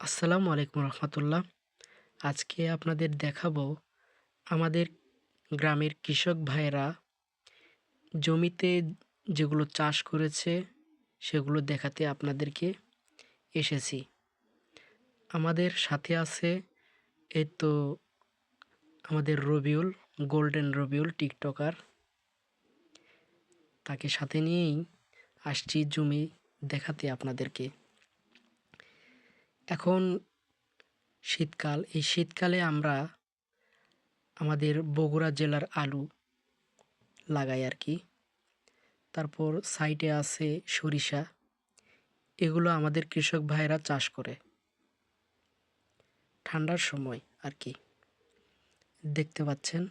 আসসালামু আলাইকুম রহমতুল্লাহ। আজকে আপনাদের দেখাবো আমাদের গ্রামের কৃষক ভাইয়েরা জমিতে যেগুলো চাষ করেছে, সেগুলো দেখাতে আপনাদেরকে এসেছি। আমাদের সাথে আছে এই তো আমাদের রবিউল, গোল্ডেন রবিউল টিকটকার। তাকে সাথে নিয়েই আসছি জমি দেখাতে আপনাদেরকে। এখন শীতকাল, এই শীতকালে আমরা আমাদের বগুড়া জেলার আলু লাগাই আর কি। তারপর সাইডে আছে সরিষা। এগুলো আমাদের কৃষক ভাইরা চাষ করে। ঠান্ডার সময় আর কি। দেখতে পাচ্ছেন?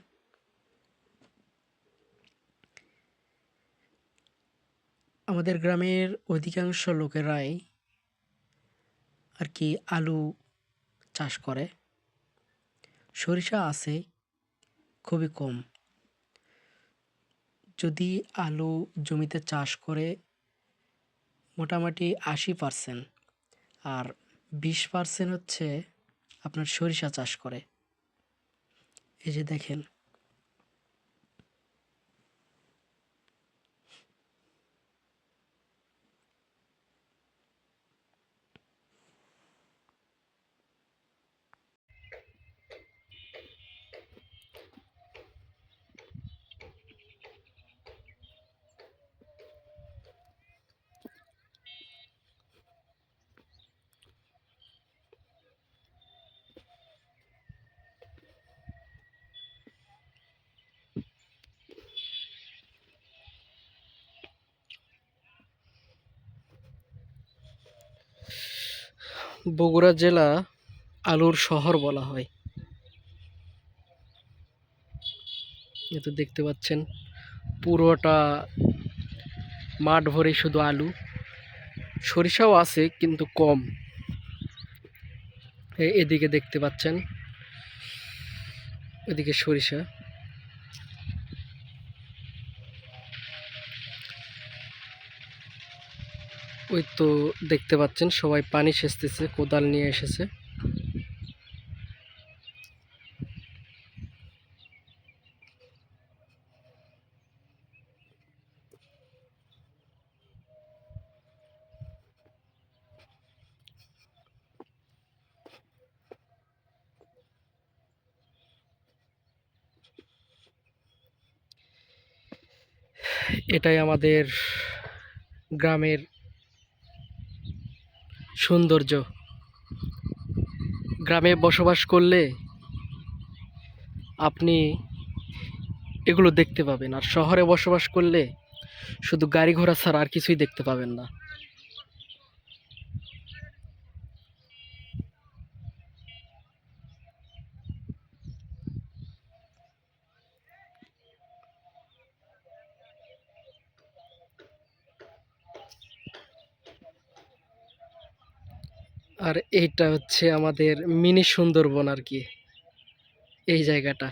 আমাদের গ্রামের অধিকাংশ লোকেরাই আর কি আলু চাষ করে। সরিষা আছে, খুবই কম। যদি আলু জমিতে চাষ করে মোটামুটি আশি পার্সেন্ট আর বিশ পার্সেন্ট হচ্ছে আপনার সরিষা চাষ করে। এই যে দেখেন বগুড়া জেলা আলুর শহর বলা হয়। তো দেখতে পাচ্ছেন, পুরোটা মাঠ ভরে শুধু আলু। সরিষাও আছে কিন্তু কম। এদিকে দেখতে পাচ্ছেন, এদিকে সরিষা। ওই তো দেখতে পাচ্ছেন সবাই পানি সেচতেছে কোদাল নিয়ে এসেছে। এটাই আমাদের গ্রামের সৌন্দর্য। গ্রামে বসবাস করলে আপনি এগুলো দেখতে পাবেন। আর শহরে বসবাস করলে শুধু গাড়ি ঘোড়া ছাড়া আর কিছুই দেখতে পাবেন না। আর এইটা হচ্ছে আমাদের মিনি সুন্দরবন আর কি। এই জায়গাটা।